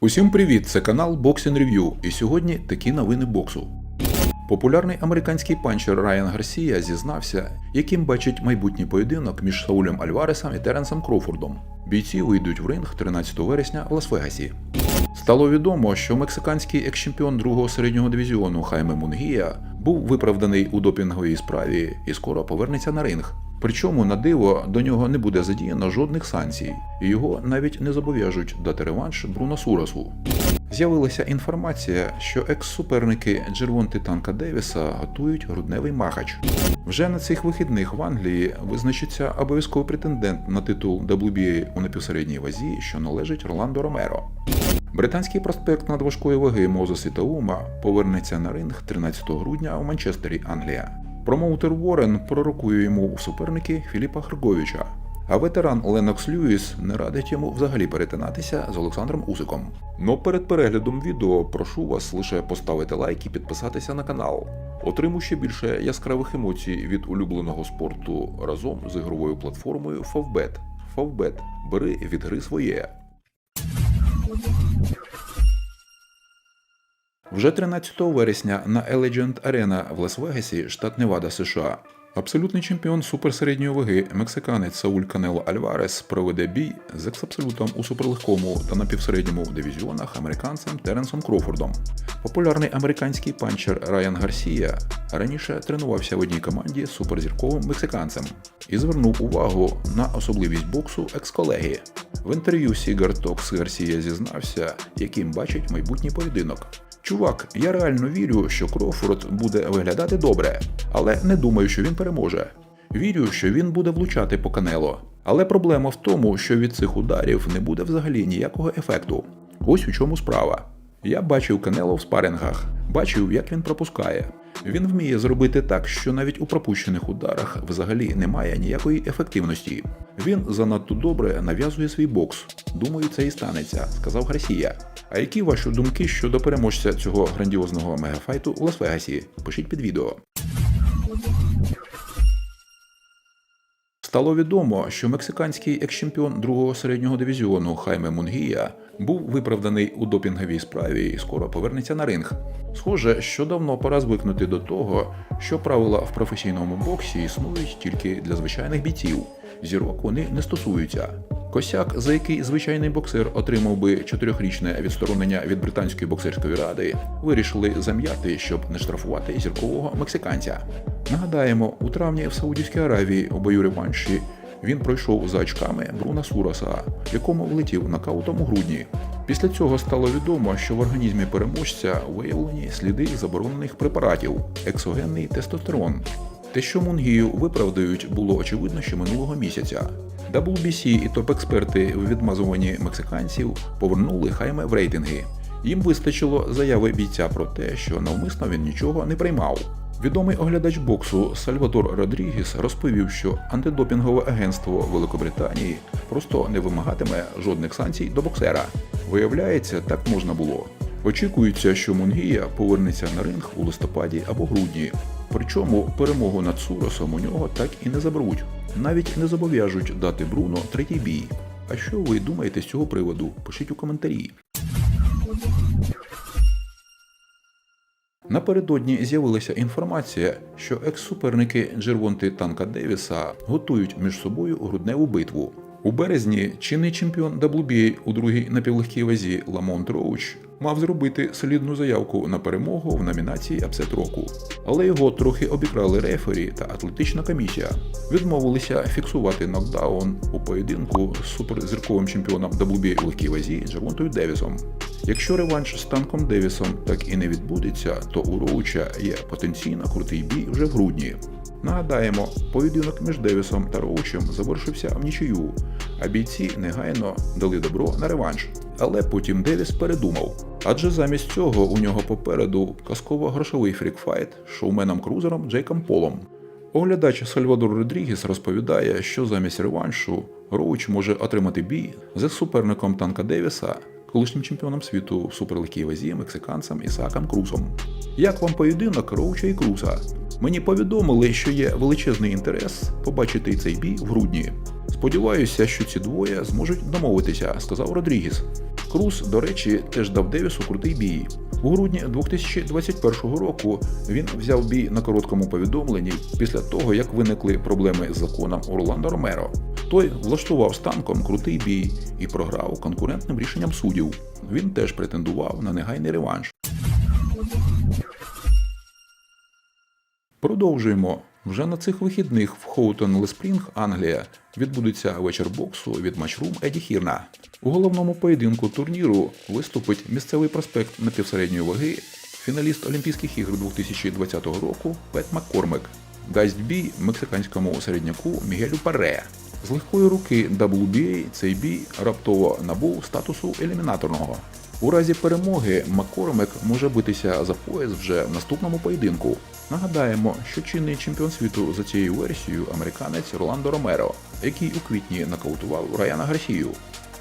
Усім привіт! Це канал Boxing Review, і сьогодні такі новини боксу. Популярний американський панчер Райан Гарсія зізнався, яким бачить майбутній поєдинок між Саулем Альваресом і Теренсом Кроуфордом. Бійці вийдуть в ринг 13 вересня в Лас-Вегасі. Стало відомо, що мексиканський екс-чемпіон другого середнього дивізіону Хайме Мунгія був виправданий у допінговій справі і скоро повернеться на ринг. Причому на диво до нього не буде задіяно жодних санкцій, і його навіть не зобов'яжуть дати реванш Бруно Сурасу. З'явилася інформація, що екс-суперники Джервонти Танка Девіса готують грудневий махач. Вже на цих вихідних в Англії визначиться обов'язковий претендент на титул WBA у напівсередній вазі, що належить Роландо Ромеро. Британський проспект надважкої ваги Мозес Ітаума повернеться на ринг 13 грудня у Манчестері, Англія. Промоутер Уоррен пророкує йому у суперники Філіпа Хрговича. А ветеран Ленокс Льюіс не радить йому взагалі перетинатися з Олександром Усиком. Но перед переглядом відео прошу вас лише поставити лайк і підписатися на канал. Отримуй ще більше яскравих емоцій від улюбленого спорту разом з ігровою платформою Favbet. Favbet. Бери від гри своє. Вже 13 вересня на Allegiant Arena в Лас-Вегасі, штат Невада, США. Абсолютний чемпіон суперсередньої ваги мексиканець Сауль Канело Альварес проведе бій з ексабсолютом у суперлегкому та напівсередньому дивізіонах американцем Теренсом Кроуфордом. Популярний американський панчер Райан Гарсія раніше тренувався в одній команді з суперзірковим мексиканцем і звернув увагу на особливість боксу екс-колеги. В інтерв'ю Сігар Токс Гарсія зізнався, яким бачить майбутній поєдинок. Чувак, я реально вірю, що Крофорд буде виглядати добре, але не думаю, що він переможе. Вірю, що він буде влучати по канело. Але проблема в тому, що від цих ударів не буде взагалі ніякого ефекту. Ось у чому справа. Я бачив Канело в спарингах, бачив, як він пропускає. Він вміє зробити так, що навіть у пропущених ударах взагалі немає ніякої ефективності. Він занадто добре нав'язує свій бокс. Думаю, це і станеться, сказав Гарсія. А які ваші думки щодо переможця цього грандіозного мегафайту у Лас-Вегасі? Пишіть під відео. Стало відомо, що мексиканський екс-чемпіон другого середнього дивізіону Хайме Мунгія був виправданий у допінговій справі і скоро повернеться на ринг. Схоже, що давно пора звикнути до того, що правила в професійному боксі існують тільки для звичайних бійців. Зірок вони не стосуються. Косяк, за який звичайний боксер отримав би чотирьохрічне відсторонення від британської боксерської ради, вирішили зам'яти, щоб не штрафувати зіркового мексиканця. Нагадаємо, у травні в Саудівській Аравії у бою реванші він пройшов за очками Бруна Сураса, якому влетів нокаутом у грудні. Після цього стало відомо, що в організмі переможця виявлені сліди заборонених препаратів ексогенний тестостерон. Те, що Мунгію виправдають, було очевидно ще минулого місяця. WBC і топ-експерти у відмазуванні мексиканців повернули Хайме в рейтинги. Їм вистачило заяви бійця про те, що навмисно він нічого не приймав. Відомий оглядач боксу Сальвадор Родрігіс розповів, що антидопінгове агентство Великобританії просто не вимагатиме жодних санкцій до боксера. Виявляється, так можна було. Очікується, що Мунгія повернеться на ринг у листопаді або грудні. Причому перемогу над Суросом у нього так і не заберуть. Навіть не зобов'яжуть дати Бруно третій бій. А що ви думаєте з цього приводу? Пишіть у коментарі. Напередодні з'явилася інформація, що екс-суперники Джервонти Танка Девіса готують між собою грудневу битву. У березні чинний чемпіон WBA у другій напівлегкій вазі Ламонт Роуч мав зробити солідну заявку на перемогу в номінації Апсет року. Але його трохи обікрали рефері та атлетична комісія. Відмовилися фіксувати нокдаун у поєдинку з суперзірковим чемпіоном WBA у легкій вазі Джервонтою Девісом. Якщо реванш з танком Девісом так і не відбудеться, то у Роуча є потенційно крутий бій вже в грудні. Нагадаємо, поєдинок між Девісом та Роучем завершився в нічию, а бійці негайно дали добро на реванш. Але потім Девіс передумав. Адже замість цього у нього попереду казково-грошовий фрікфайт з шоуменом крузером Джейком Полом. Оглядач Сальвадор Родрігіс розповідає, що замість реваншу Роуч може отримати бій з суперником танка Девіса колишнім чемпіоном світу в суперлегкій вазі мексиканцем Ісааком Крусом. Як вам поєдинок Роуча і Круса? Мені повідомили, що є величезний інтерес побачити цей бій в грудні. Сподіваюся, що ці двоє зможуть домовитися, сказав Родрігіс. Крус, до речі, теж дав Девісу крутий бій. У грудні 2021 року він взяв бій на короткому повідомленні після того, як виникли проблеми з законом Орландо Ромеро. Той влаштував з танком крутий бій і програв конкурентним рішенням суддів. Він теж претендував на негайний реванш. Продовжуємо. Вже на цих вихідних в Хоутон Леспрінг, Англія, відбудеться вечір боксу від матчрум Еді Хірна. У головному поєдинку турніру виступить місцевий проспект напівсередньої ваги, фіналіст Олімпійських ігор 2020 року Пет Маккормек. Дасть бій мексиканському середняку Мігелю Паре. З легкої руки WBA цей бій раптово набув статусу елімінаторного. У разі перемоги Маккормек може битися за пояс вже в наступному поєдинку. Нагадаємо, що чинний чемпіон світу за цією версією американець Роландо Ромеро, який у квітні нокаутував Раяна Гарсію.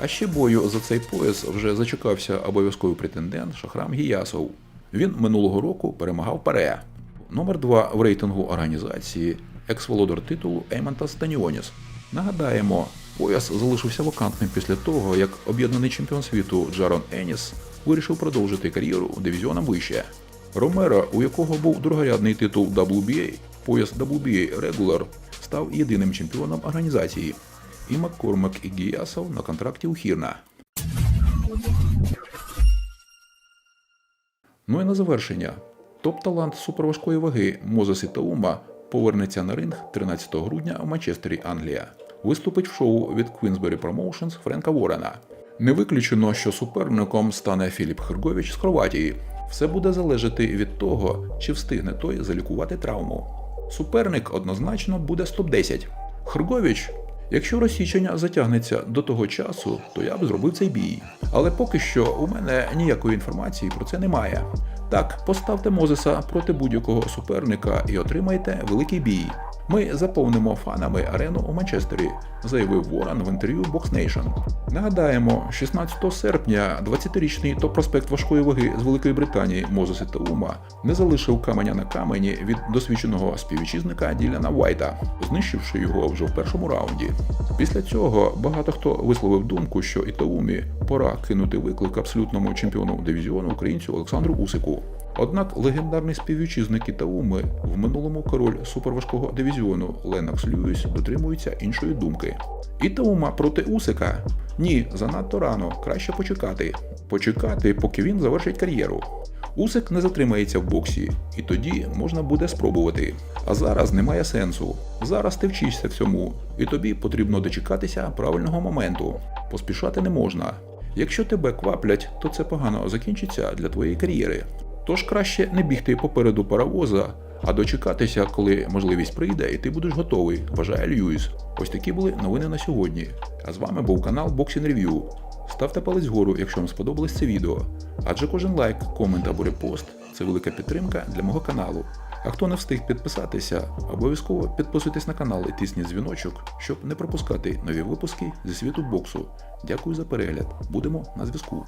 А ще бою за цей пояс вже зачекався обов'язковий претендент Шахрам Гіясов. Він минулого року перемагав Паре. Номер 2 в рейтингу організації екс-володар титулу Еймантас Станіоніс. Нагадаємо, пояс залишився вакантним після того, як об'єднаний чемпіон світу Джарон Еніс вирішив продовжити кар'єру дивізіоном вище. Ромеро, у якого був другорядний титул WBA, пояс WBA Regular, став єдиним чемпіоном організації. І Маккормак і Гіясов на контракті у Хірна. Ну і на завершення. Топ-талант суперважкої ваги Мозес Ітаума повернеться на ринг 13 грудня в Манчестері, Англія. Виступить в шоу від Queensberry Promotions Френка Ворена. Не виключено, що суперником стане Філіп Хергович з Хорватії. Все буде залежати від того, чи встигне той залікувати травму. Суперник однозначно буде з топ-10. Хергович Якщо розсічення затягнеться до того часу, то я б зробив цей бій. Але поки що у мене ніякої інформації про це немає. Так, поставте Мозеса проти будь-якого суперника і отримайте великий бій. Ми заповнимо фанами арену у Манчестері, заявив Ворон в інтерв'ю Box Nation. Нагадаємо, 16 серпня 20-річний топ-проспект важкої ваги з Великої Британії Мозес Таума не залишив каменя на камені від досвідченого співвітчизника Діляна Вайта, знищивши його вже в першому раунді. Після цього багато хто висловив думку, що Ітаумі пора кинути виклик абсолютному чемпіону дивізіону українцю Олександру Усику. Однак легендарний співвітчизник Ітауми в минулому король суперважкого дивізіону Ленокс Льюіс дотримується іншої думки. Ітаума проти Усика? Ні, занадто рано, краще почекати. Почекати, поки він завершить кар'єру. Усик не затримається в боксі, і тоді можна буде спробувати. А зараз немає сенсу. Зараз ти вчишся всьому, і тобі потрібно дочекатися правильного моменту. Поспішати не можна. Якщо тебе кваплять, то це погано закінчиться для твоєї кар'єри. Тож краще не бігти попереду паровоза, а дочекатися, коли можливість прийде, і ти будеш готовий, вважає Льюіс. Ось такі були новини на сьогодні. А з вами був канал Boxing Review. Ставте палець вгору, якщо вам сподобалось це відео. Адже кожен лайк, комент або репост це велика підтримка для мого каналу. А хто не встиг підписатися, обов'язково підписуйтесь на канал і тисніть дзвіночок, щоб не пропускати нові випуски зі світу боксу. Дякую за перегляд. Будемо на зв'язку.